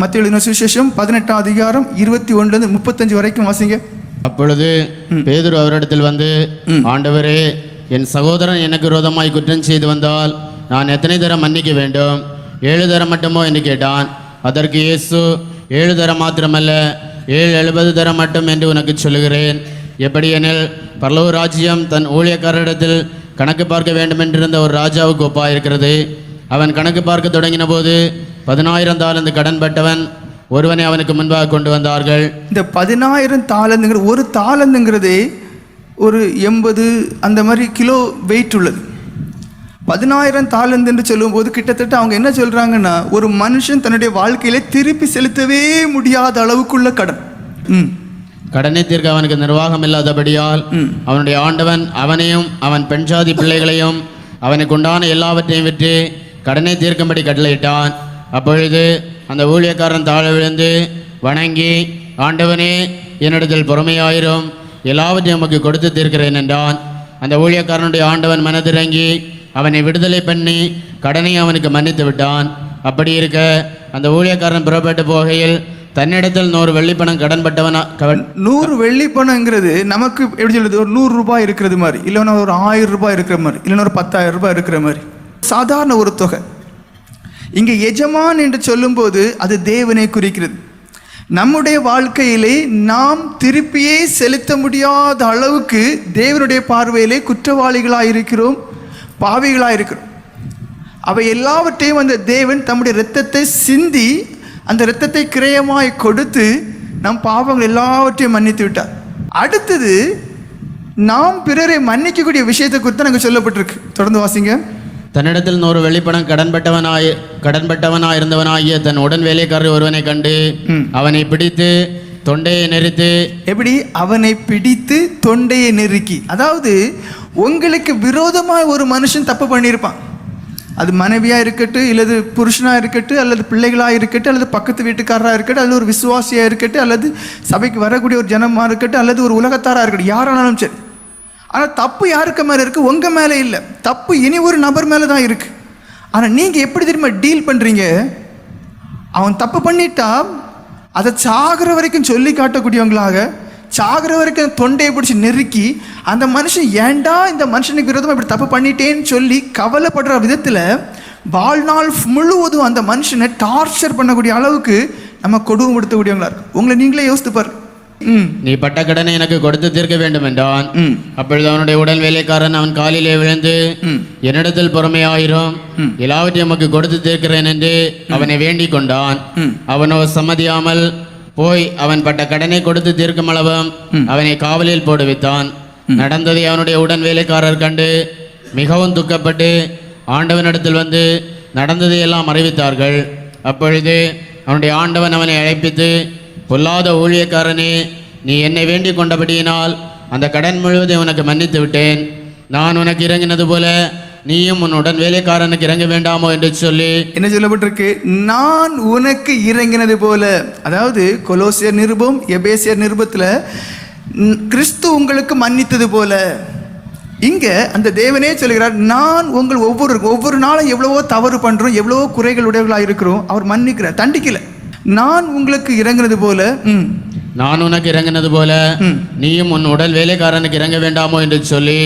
மத்திய எழுதின சுவிசேஷம் பதினெட்டாம் அதிகாரம் இருபத்தி ஒன்றுலேருந்து முப்பத்தஞ்சு வரைக்கும் வாசிங்க. அப்பொழுது பேதுரு அவரிடத்தில் வந்து ஆண்டவரே என் சகோதரன் எனக்கு விரோதமாய் குற்றம் செய்து வந்தால் நான் எத்தனை தரம் மன்னிக்க வேண்டும்? ஏழு தரம் மட்டுமோ? என்று கேட்டான். அதற்கு இயேசு ஏழு தரம் மாத்திரமல்ல ஏழு எழுபது தரம் மட்டும் என்று உனக்கு சொல்லுகிறேன். எப்படியெனில் பரலோக ராஜ்யம் தன் ஊழியக்காரரிடத்தில் கணக்கு பார்க்க வேண்டுமென்றிருந்த ஒரு ராஜாவுக்கு ஒப்பாயிருக்கிறது. அவன் கணக்கு பார்க்க தொடங்கின போது பதினாயிரம் தாளந்து கடன்பட்டவன் ஒருவனை அவனுக்கு முன்பாக கொண்டு வந்தார்கள். இந்த பதினாயிரம் தாளந்துங்கிற ஒரு தாளந்துங்கிறதே ஒரு எண்பது அந்த மாதிரி கிலோ வெயிட் உள்ளது. பதினாயிரம் தாளந்து என்று சொல்லும்போது கிட்டத்தட்ட அவங்க என்ன சொல்கிறாங்கன்னா ஒரு மனுஷன் தன்னுடைய வாழ்க்கையில திருப்பி செலுத்தவே முடியாத அளவுக்குள்ள கடன். ம். கடனை தீர்க்க அவனுக்கு நிர்வாகம் இல்லாதபடியால் அவனுடைய ஆண்டவன் அவனையும் அவன் பெண் சாதி பிள்ளைகளையும் அவனுக்கு உண்டான எல்லாவற்றையும் விற்று கடனை தீர்க்கும்படி கட்டளையிட்டான். அப்பொழுது அந்த ஊழியக்காரன் தாழ விழுந்து வணங்கி ஆண்டவனே என்னிடத்தில் பொறுமையாயிரும். எல்லாவற்றையும் உமக்கு கொடுத்து தீர்க்கிறேன் என்றான். அந்த ஊழியக்காரனுடைய ஆண்டவன் மனதிறங்கி அவனை விடுதலை பண்ணி கடனை அவனுக்கு மன்னித்து விட்டான். அப்படி இருக்க அந்த ஊழியக்காரன் புறப்பட்டு போகையில் தன்னிடத்தில் நூறு வெள்ளிப்பணம் கடன்பட்டவனா நூறு வெள்ளிப்பணங்கிறது நமக்கு எப்படி சொல்றது? ஒரு நூறு ரூபாய் இருக்கிறது மாதிரி. இல்லைன்னா ஒரு ஆயிரம் ரூபாய் இருக்கிற மாதிரி. இல்லைன்னா ஒரு பத்தாயிரம் ரூபாய் இருக்கிற மாதிரி. சாதாரண ஒரு தொகை. இங்கே எஜமான் என்று சொல்லும்போது அது தேவனை குறிக்கிறது. நம்முடைய வாழ்க்கையிலே நாம் திருப்பியே செலுத்த முடியாத அளவுக்கு தேவனுடைய பார்வையிலே குற்றவாளிகளாக இருக்கிறோம் பாவிகளாக இருக்கிறோம். அவை எல்லாவற்றையும் அந்த தேவன் தம்முடைய இரத்தத்தை சிந்தி அந்த இரத்தத்தை கிரயமாய் கொடுத்து நம் பாவங்கள் எல்லாவற்றையும் மன்னித்து விட்டார். அடுத்தது நாம் பிறரை மன்னிக்கக்கூடிய விஷயத்தை குறித்து நாங்கள் சொல்லப்பட்டிருக்கு. தொடர்ந்து வாசிங்க. தன்னிடத்தில் நூறு வெள்ளிப்பணம் கடன்பட்டவனாய் கடன்பட்டவனாய் இருந்தவனாகிய தன் உடன் வேலைக்காரர் ஒருவனை கண்டு அவனை பிடித்து தொண்டையை நெரித்து எப்படி? அவனை பிடித்து தொண்டையை நெருக்கி. அதாவது உங்களுக்கு விரோதமாக ஒரு மனுஷன் தப்பு பண்ணியிருப்பான். அது மனைவியாக இருக்கட்டும் இல்லது புருஷனாக இருக்கட்டும் அல்லது பிள்ளைகளாக இருக்கட்டும் அல்லது பக்கத்து வீட்டுக்காரராக இருக்கட்டும் அல்லது ஒரு விசுவாசியாக இருக்கட்டும் அல்லது சபைக்கு வரக்கூடிய ஒரு ஜனமாக இருக்கட்டும் அல்லது ஒரு உலகத்தாராக இருக்கட்டும் யாரானாலும் சரி. ஆனால் தப்பு யாருக்கு மேலே இருக்குது உங்கள் மேலே இல்லை. தப்பு இனி ஒரு நபர் மேலே தான் இருக்குது ஆனால் நீங்கள் எப்படி தெரியுமா டீல் பண்ணுறீங்க அவன் தப்பு பண்ணிட்டா அதை சாகிற வரைக்கும் சொல்லி காட்டக்கூடியவங்களாக சாகிற வரைக்கும் தொண்டையை பிடிச்சி நெருக்கி அந்த மனுஷன் ஏன்டா இந்த மனுஷனுக்கு விரோதமாக இப்படி தப்பு பண்ணிட்டேன்னு சொல்லி கவலைப்படுற விதத்தில் வாழ்நாள் முழுவதும் அந்த மனுஷனை டார்ச்சர் பண்ணக்கூடிய அளவுக்கு நம்ம கொடுமைப்படுத்தக்கூடியவங்களா இருக்கும். உங்களை நீங்களே யோசித்து நீ பட்ட கடனை எனக்கு கொடுத்து தீர்க்க வேண்டும் என்றான் அப்பொழுது அவனுடைய உடன் வேலைக்காரன் அவன் காலிலே விழுந்து என்னிடத்தில் பொறுமையாயிரும். எல்லாவற்றையும் உமக்கு கொடுத்து தீர்க்கிறேன் என்று அவனை வேண்டிக் கொண்டான். அவனோ சம்மதியாமல் போய் அவன் பட்ட கடனை கொடுத்து தீர்க்கும் அளவும் அவனை காவலில் போடுவித்தான். நடந்ததை அவனுடைய உடன் வேலைக்காரர் கண்டு மிகவும் துக்கப்பட்டு ஆண்டவனிடத்தில் வந்து நடந்ததை எல்லாம் அறிவித்தார்கள். அப்பொழுது அவனுடைய ஆண்டவன் அவனை அழைப்பித்து பொல்லாத ஊழியக்காரனே நீ என்னை வேண்டி கொண்டபடியினால் அந்த கடன் முழுவதை உனக்கு மன்னித்து விட்டேன். நான் உனக்கு இறங்கினது போல நீயும் உன்னுடன் வேலைக்காரனுக்கு இறங்க வேண்டாமோ என்று சொல்லி என்ன சொல்லப்பட்டிருக்கு? நான் உனக்கு இறங்கினது போல. அதாவது கொலோசியர் நிருபம் எபேசியர் நிருபத்தில் கிறிஸ்து உங்களுக்கு மன்னித்தது போல. இங்க அந்த தேவனே சொல்கிறார் நான் உங்கள் ஒவ்வொரு ஒவ்வொரு நாளும் எவ்வளவோ தவறு பண்றோம் எவ்வளவோ குறைகள் உடையவர்களாக இருக்கிறோம் அவர் மன்னிக்கிறார் தண்டிக்கலை. நான் உங்களுக்கு இறங்கினது போல நான் உனக்கு இறங்கினது போல நீயும் உன் உடல் வேலைக்காரனுக்கு இறங்க வேண்டாமோ என்று சொல்லி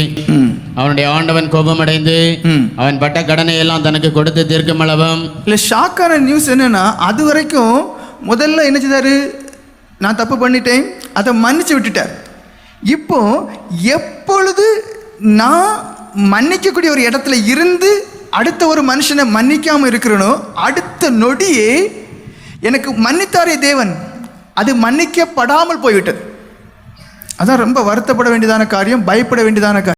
அவனுடைய ஆண்டவன் கோபமடைந்து அவன் பட்ட கடனை எல்லாம் தனக்கு கொடுத்து தீர்க்கும் அளவும் இல்லை ஷாக்கான நியூஸ் என்னன்னா அது வரைக்கும் முதல்ல என்ன செய்தாரு? நான் தப்பு பண்ணிட்டேன் அதை மன்னிச்சு விட்டுட்டார். இப்போ எப்பொழுது நான் மன்னிக்கக்கூடிய ஒரு இடத்துல இருந்து அடுத்த ஒரு மனுஷனை மன்னிக்காம இருக்கிறனோ அடுத்த நொடியே எனக்கு மன்னித்தாரே தேவன். அது மன்னிக்கப்படாமல் போய்விட்டது. அதான் ரொம்ப வருத்தப்பட வேண்டியதான காரியம் பயப்பட வேண்டியதான காரியம்